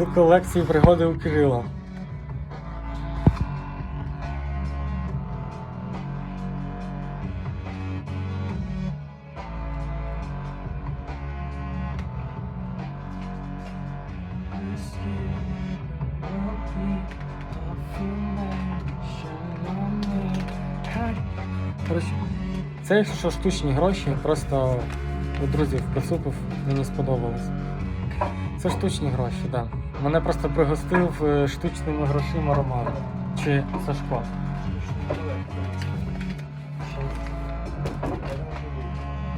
Це колекції пригоди у Кирила. Це що штучні гроші, просто у друзів поцупив, мені сподобалось. Це штучні гроші, так. Да. Мене просто пригостив е, штучними грошима Роман. Чи Сашко.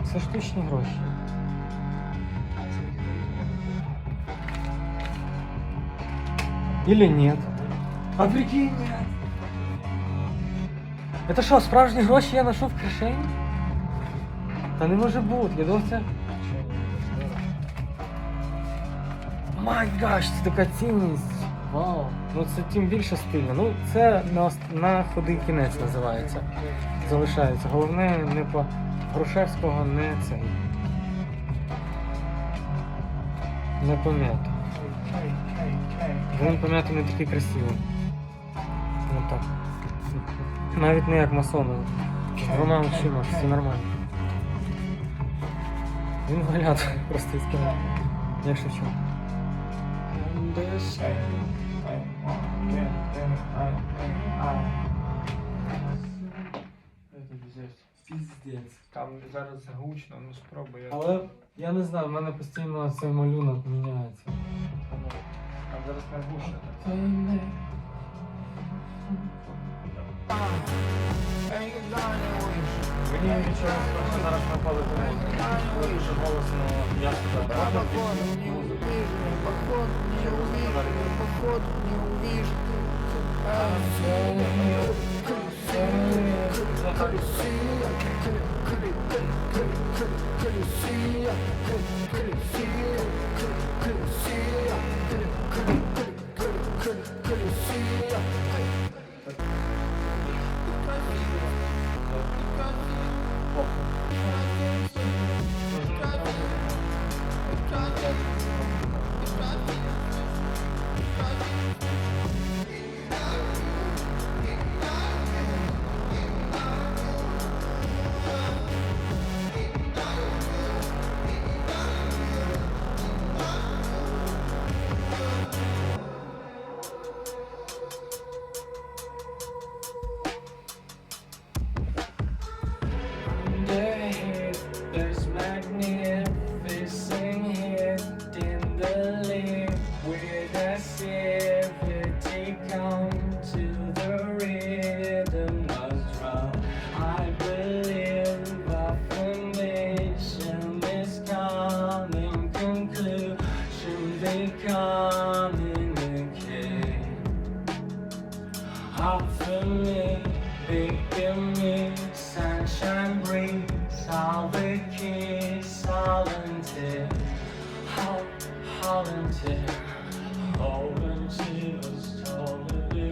Це штучні гроші. Или нет? А прикинь, нет. Это що, справжні гроші я знайшов в кишені? Та не може бути, я думав це. Май гаш, це така цінність. Вау. Ну це тим більше стильно. Ну це на, на худий кінець називається. Залишається. Головне не по Грушевського не цей. Не пом'ято. Він пом'ято не такий красивий. Ну так. Навіть не як масони. Двома очима, все нормально. Він валяд просто із кіно. Як Шевченко. Піздець. Там зараз гучно, ну спробуй. я- Але я не знаю, в мене постійно цей малюнок міняється. Там зараз не гучно. Мені нічого зараз напали музики. Коли дуже голосно я сказав. There's they communicate. Hop Offer me, they give me sunshine breeze. I'll be kiss, I'll volunteer. Hop, volunteer. Totally.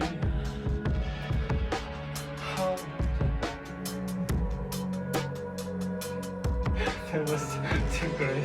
That was too great.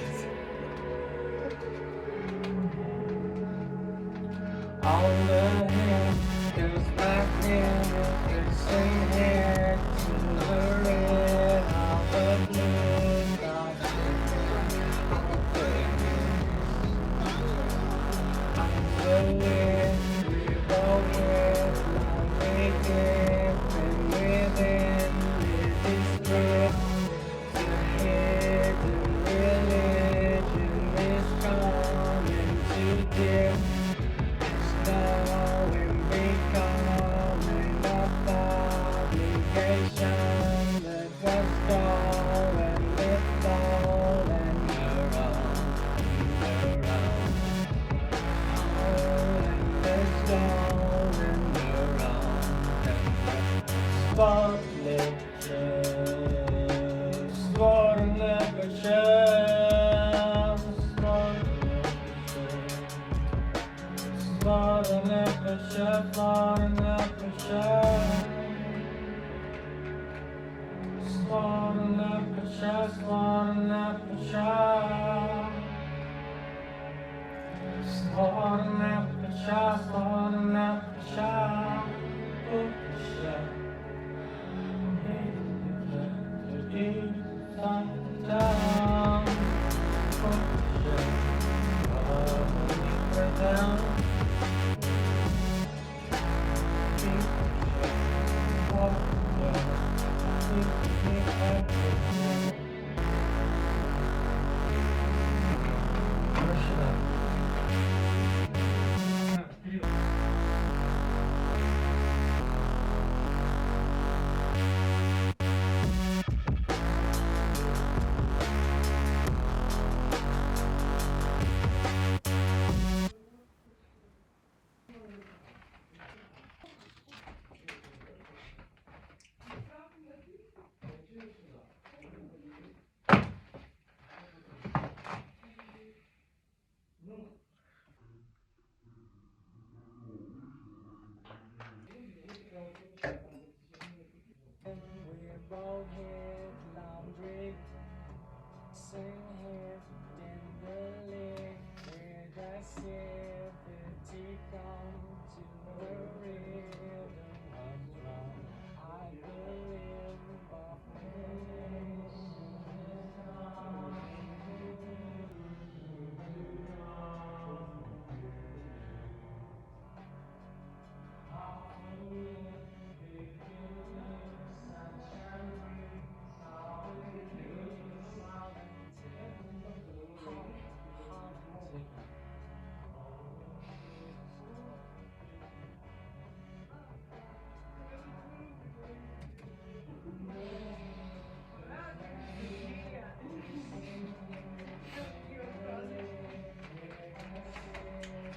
Bak. Ми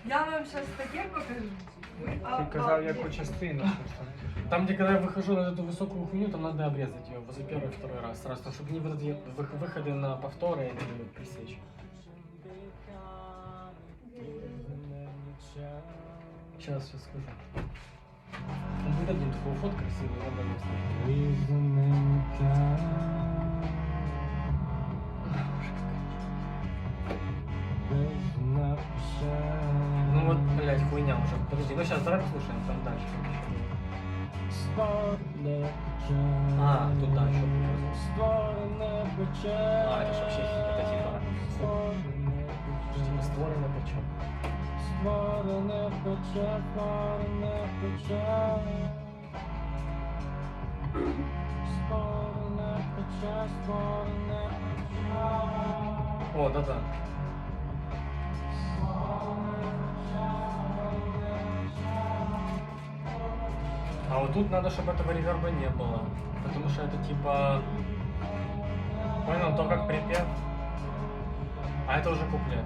Я вам сейчас таке покажу. А, Ти казав, а, яку ні. частину. там. Там, где когда я выхожу на эту высокую хуйню, там надо обрезать ее возле первый и второй раз. Сразу, чтобы не вот эти вы- выходы на повторы не пресечь. Сейчас, сейчас скажу. Там будет один такой фот красивый, надо обрезать. Подожди, ну сейчас давай послушаем там дальше. А, тут да, еще А, это ж вообще это типа... Типа створено причем. О, да-да. А вот тут надо, чтобы этого реверба не было. Потому что это типа... Понял, то как припев. А это уже куплет.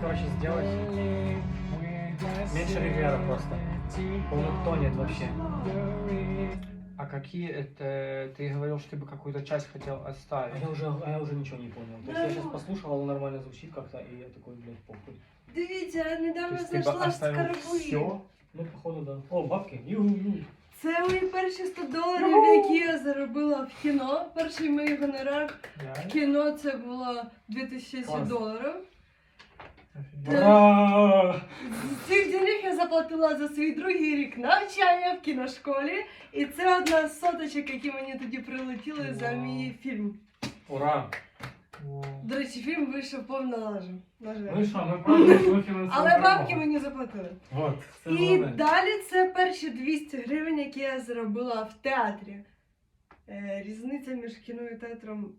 короче, сделать меньше ревера просто. Он тонет вообще. А какие это... Ты говорил, что ты бы какую-то часть хотел А оставить. я уже, а я уже ничего не понял. То есть я сейчас послушал, оно нормально звучит как-то, и я такой, блядь, похуй. Дивіться, я То недавно есть ты бы знайшла оставил скарби. все? Ну, походу, да. О, бабки. Ю-ю. Це мої перші 100 доларів, які я заробила в кіно. Перший мій гонорар в кіно це було 2000 Клас. доларів. Ура! З цих денег я заплатила за свій другий рік навчання в кіношколі. І це одна з соточок, які мені тоді прилетіли за мій фільм. Ура! До речі, фільм вийшов повна лажа. На жаль. Ну і що, ми правда ми Але бабки мені заплатили. Вот, це І головне. далі це перші 200 гривень, які я заробила в театрі. Е, різниця між кіно і театром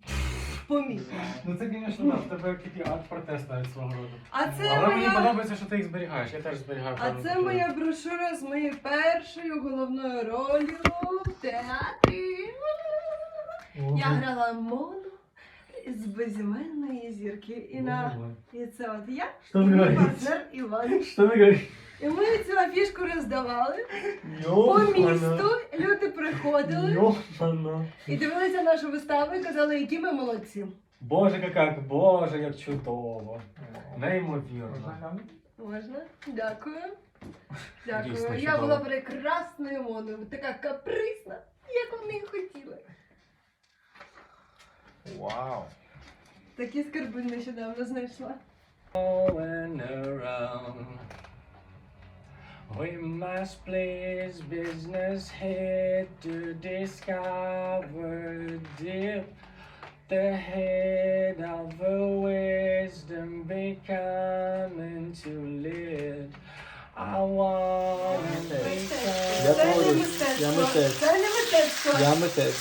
помітна. Ну це, звісно, да, в тебе такий акт-протест навіть свого роду. А це Але мені моя. подобається, що ти їх зберігаєш. Я теж зберігаю. А це культуру. моя брошура з моєю першою головною ролью в театрі. Ого. Я грала Мону з безіменної зірки. І на Ого. і це от я Що і ви мій говорите? партнер Іван. Що ви говорите? І ми цю афішку роздавали по місту. Приходили Йо-мано. і дивилися нашу виставу і казали, які ми молодці. Боже, як, боже, як чудово. Неймовірно. Можна? Дякую. Дякую. Дійсно, Я чудово. була прекрасною модою, така каприсна, як вони і хотіли. Вау. Такі скарби нещодавно знайшла. Going around. We must place business head to discover deep the head of the wisdom becoming to lead. I want to Yamutet. Yamutet. Yamutet. Yamutet. Yamutet.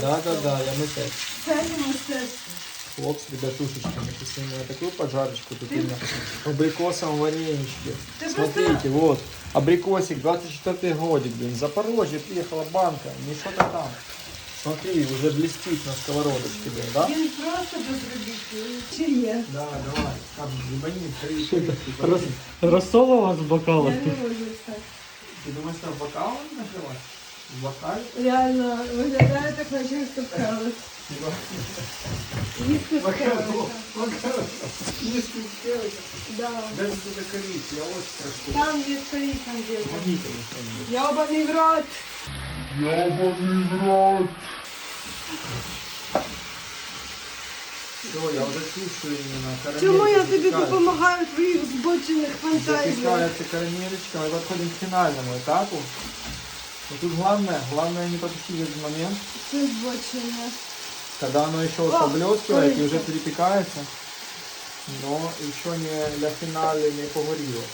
Yamutet. Yamutet. Yamutet. не мистецтво. Я митець. Це не мистецтво. Да, да, да, я митець. Це не мистецтво. Хлопцы, ребятушечки, написали на такую поджарочку тут именно в абрикосовом вареничке. Ты Смотрите, вот, абрикосик, 24 годик, блин, Запорожье приехала банка, не что-то там. Смотри, уже блестит на сковородочке, блин, да? Він просто безробітний. Чи є? Да, давай, там, ебани, Розсолова з Я бокала. не можу так. Ты думаешь, что в бокал наживать? В бокале? Реально виглядає так, наче стопкалось. Їсти скалося. Да. Даже туда корить, я вот прошу. Там є скоріше діло. Помогите мне что-нибудь. Йобаний в рот. Все, я уже чувствую именно карамелька Чому я тобі запекается. допомагаю в твоїх збочених фантазіях? Запекается карамелечка, мы подходим к финальному этапу. Но тут главное, главное не пропустить этот момент, Це збочення. когда оно еще О, поблескивает и уже перепекается, но еще не для финала не погорело.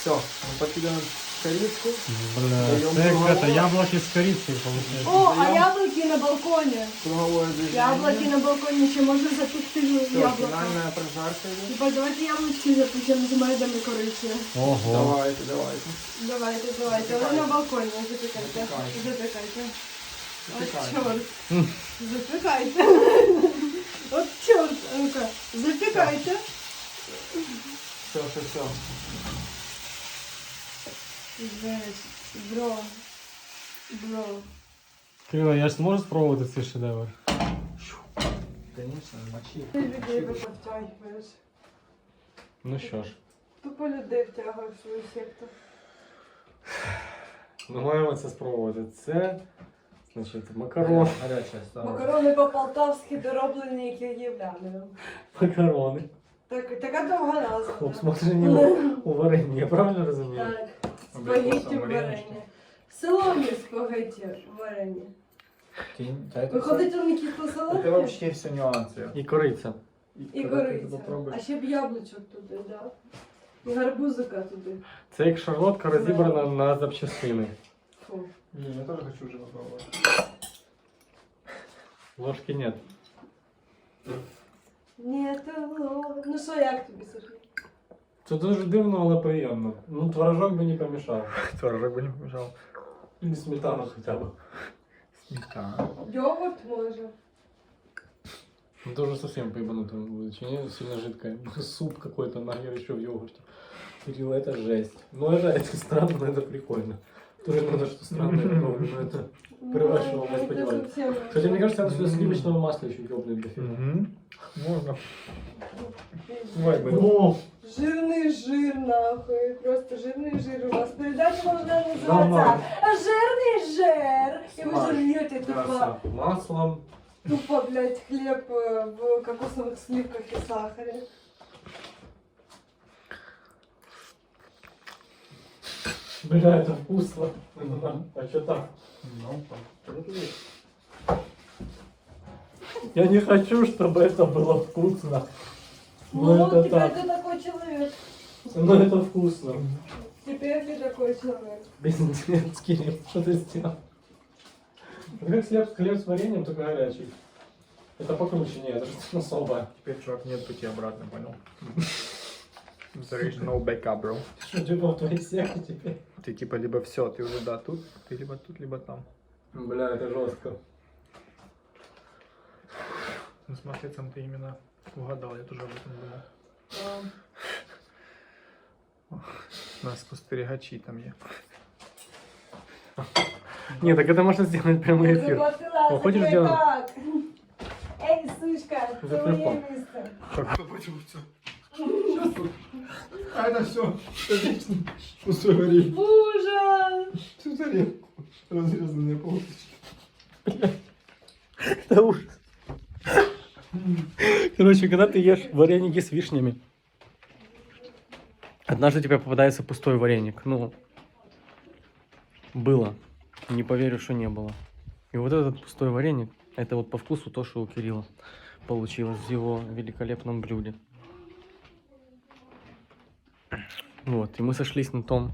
Все, мы подкидываем корицку. Бля, це як кругову. це, яблуки з корицею, виходить. О, а яблуки на балконі. Круговое движение. Яблуки на балконі ще можна запекти яблука. финальная прожарка идет. Типа, давайте яблучки запечемо з медом і корицею. Ого. Давайте, давайте. Давайте, давайте. Але на балконі запікайте. Запікайте. Запікайте. От Запікайте. чорт. Запікайте. От чорт. А Ну-ка, запікайте. Все, все, все. Бро. Бро. Криво, я ж зможу спробувати цей шедевр. Конечно, мочи. Ну що ж, Тупо людей втягуєш в свою секту. ми маємо це спробувати. Це, значить, макарон. Стала. Макарони по-полтавськи дороблені київляною. Макарони. Так, така довга назва. Обсмажені у- у варенні, я правильно розумію? Так, спагетті в варенні. Солоні спагетті в варенні. Виходить, у них Это солоні вообще все нюансы. І кориця. і Когда ты это кориця. попробуешь. А ще б яблучок туди, да. І гарбузика туди. Це як шарлотка розібрана на запчастини. Фу. Не, я тоже хочу уже попробовать. Ложки нет. Ні, це було. Ну що, як тобі, Сергій? Це дуже дивно, але приємно. Ну, творожок би не помішав. Творожок бы не помешал. І сметану хоча б. Сметана. Йогурт може. Ну, тоже совсем поебанутым будет. Чи не сильно жидкое. Суп какой-то нахер еще в йогурте. Кирилл, это жесть. Ну, это, это странно, но это прикольно. Тоже надо, что странно, я говорю, но это... Превращало Ну, в це понимание. зовсім Кстати, мне кажется, надо сюда сливочного масла еще ёбнуть до фига. Угу. Можно. Давай, Ну, Жирний жир, нахуй. Просто жирний жир. У вас передача должна називатися Нормально. Жирний жир. І ви Смаж. жуєте тупо, мясо маслом. тупо, блядь, хліб е, в кокосових сливках і сахарі. Бля, это вкусно. А что так? Ну. Я не хочу, чтобы это было вкусно. Ну, Ну, это теперь так. ты такой человек. Но это вкусно. Теперь ты такой человек. Пиздец, Кирилл, что ты сделал? Это как хлеб, хлеб с вареньем, только горячий. Это покруче, нет, это что-то особое. Теперь, чувак, нет пути обратно, понял? There is no backup, bro. Что, типа в твоей секте теперь? Ты типа либо все, ты уже да тут, ты либо тут, либо там. Бля, это жестко. Ну смотри, там ты именно угадал, я тоже об этом думал. У нас спостерігачі там є. Нет, так это можно сделать прямой Я эфир. заплатила О, за хочешь твой сделаем? так. Эй, сучка, За твоє прикол. А это все. Пустой варенье. Ужас! Всю тарелку. Разрезанные полосочки. Это ужас. Короче, когда ты ешь вареники с вишнями, однажды тебе попадается пустой вареник. Ну, было. Не поверю, что не было. И вот этот пустой вареник, это вот по вкусу то, что у Кирилла получилось в его великолепном блюде. Вот, и мы сошлись на том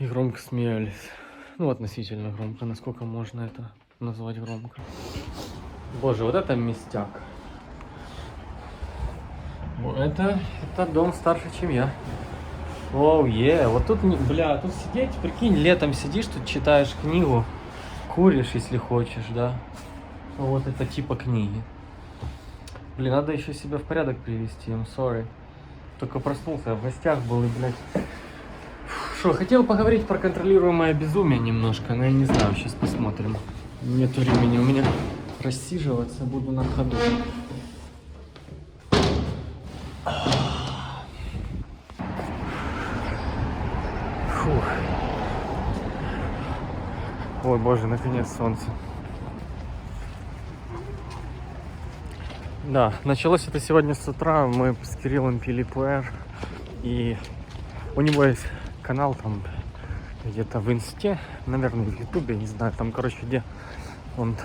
и громко смеялись. Ну, относительно громко, насколько можно это назвать громко. Боже, вот это местяк. Это, это дом старше, чем я. Оу, е, вот тут, бля, тут сидеть, прикинь, летом сидишь, тут читаешь книгу, куришь, если хочешь, да. Вот это типа книги. Блин, надо еще себя в порядок привести, I'm sorry. Только проснулся, в гостях был и, блядь. Что, хотел поговорить про контролируемое безумие немножко, но я не знаю, сейчас посмотрим. Нет времени у меня рассиживаться, буду на ходу. Фух. Ой, боже, наконец солнце. Да, началось это сегодня с утра. Мы с Кириллом пили пуэр. И у него есть канал там где-то в инсте, наверное, в ютубе, не знаю, там, короче, где он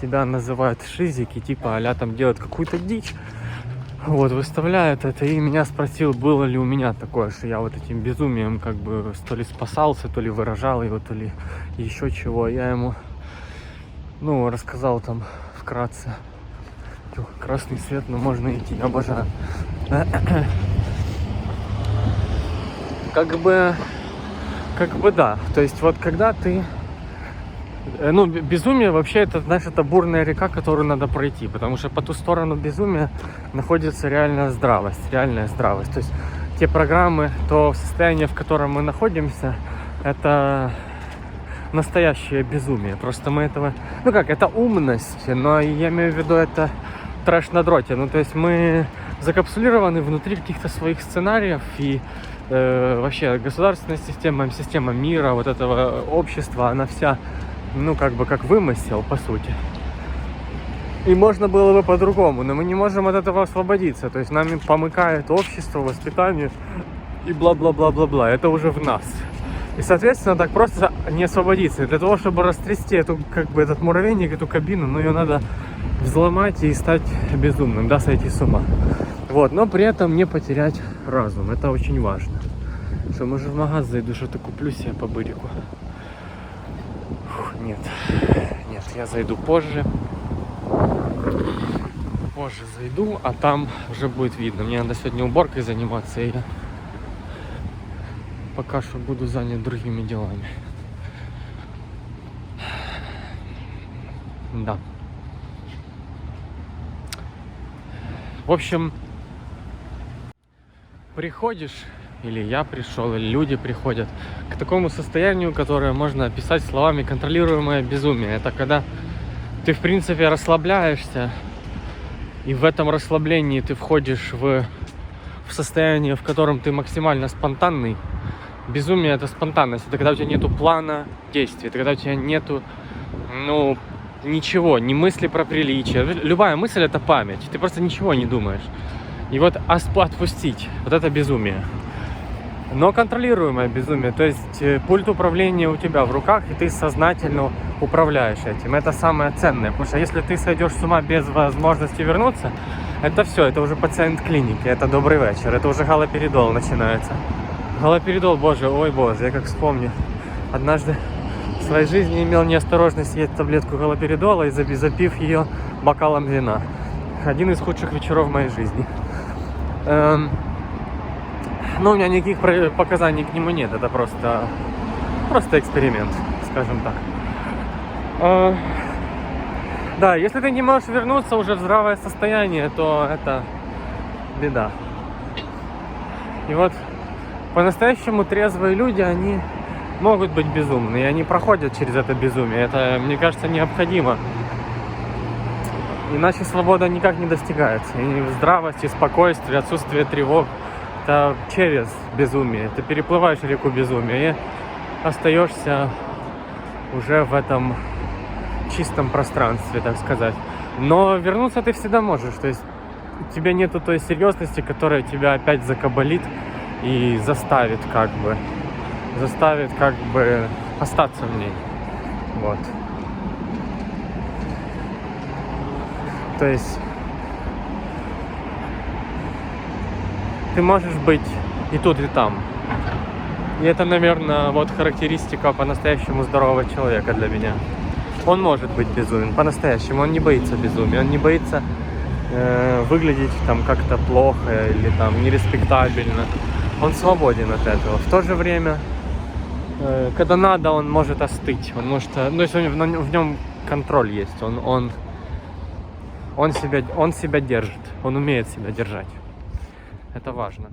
себя называет шизики, типа а там делает какую-то дичь. Вот, выставляет это, и меня спросил, было ли у меня такое, что я вот этим безумием как бы то ли спасался, то ли выражал его, то ли еще чего. Я ему, ну, рассказал там вкратце. Тьфу, Красный свет, но можно идти, обожаю. Как бы, как бы да. То есть вот когда ты Э, Ну, безумие вообще это, знаешь, это бурная река, которую надо пройти, потому что по ту сторону безумия находится реальная здравость, реальная здравость. То есть те программы, то состояние, в котором мы находимся, это настоящее безумие. Просто мы этого, ну как, это умность, но я имею в виду это трэш на дроте. Ну, то есть мы закапсулированы внутри каких-то своих сценариев и э, вообще государственная система, система мира, вот этого общества, она вся ну, как бы как вымысел, по сути. И можно было бы по-другому, но мы не можем от этого освободиться. То есть нами помыкает общество, воспитание и бла-бла-бла-бла-бла. Это уже в нас. И, соответственно, так просто не освободиться. И для того, чтобы растрясти эту, как бы, этот муравейник, эту кабину, ну, ее надо взломать и стать безумным, да, сойти с ума. Вот, но при этом не потерять разум. Это очень важно. Что, может, в магаз зайду, что-то куплю себе по бырику. Нет, нет, я зайду позже. Позже зайду, а там уже будет видно. Мне надо сегодня уборкой заниматься, и я пока что буду занят другими делами. Да. В общем, приходишь, или я пришел, или люди приходят к такому состоянию, которое можно описать словами контролируемое безумие. Это когда ты, в принципе, расслабляешься, и в этом расслаблении ты входишь в, в состояние, в котором ты максимально спонтанный. Безумие это спонтанность. Это когда у тебя нету плана действий, это когда у тебя нету, ну, ничего, ни мысли про приличие. Любая мысль это память. Ты просто ничего не думаешь. И вот отпустить, вот это безумие. Но контролируемое безумие, то есть э, пульт управления у тебя в руках, и ты сознательно управляешь этим. Это самое ценное, потому что если ты сойдешь с ума без возможности вернуться, это все, это уже пациент клиники, это добрый вечер, это уже галоперидол начинается. Галоперидол, боже, ой боже, я как вспомню. Однажды своей жизни имел неосторожность съесть таблетку галоперидола и запив ее бокалом вина. Один из худших вечеров в моей жизни. Эм, но у меня никаких показаний к нему нет, это просто, просто эксперимент, скажем так. А, да, если ты не можешь вернуться уже в здравое состояние, то это беда. И вот по-настоящему трезвые люди, они могут быть безумны, и они проходят через это безумие. Это, мне кажется, необходимо. Иначе свобода никак не достигается. И здравость, и спокойствие, отсутствие тревог. Это через безумие. Ты переплываешь реку безумия и остаешься уже в этом чистом пространстве, так сказать. Но вернуться ты всегда можешь. То есть у тебя нету той серьезности, которая тебя опять закабалит и заставит как бы заставит как бы остаться в ней. Вот. То есть ты можешь быть и тут, и там. И это, наверное, вот характеристика по-настоящему здорового человека для меня. Он может быть безумен, по-настоящему. Он не боится безумия, он не боится э, выглядеть там как-то плохо или там нереспектабельно. Он свободен от этого. В то же время, когда надо, он может остыть. Он может, э, ну, если в, в нем контроль есть, он, он, он себя, он себя держит, он умеет себя держать. Это важно.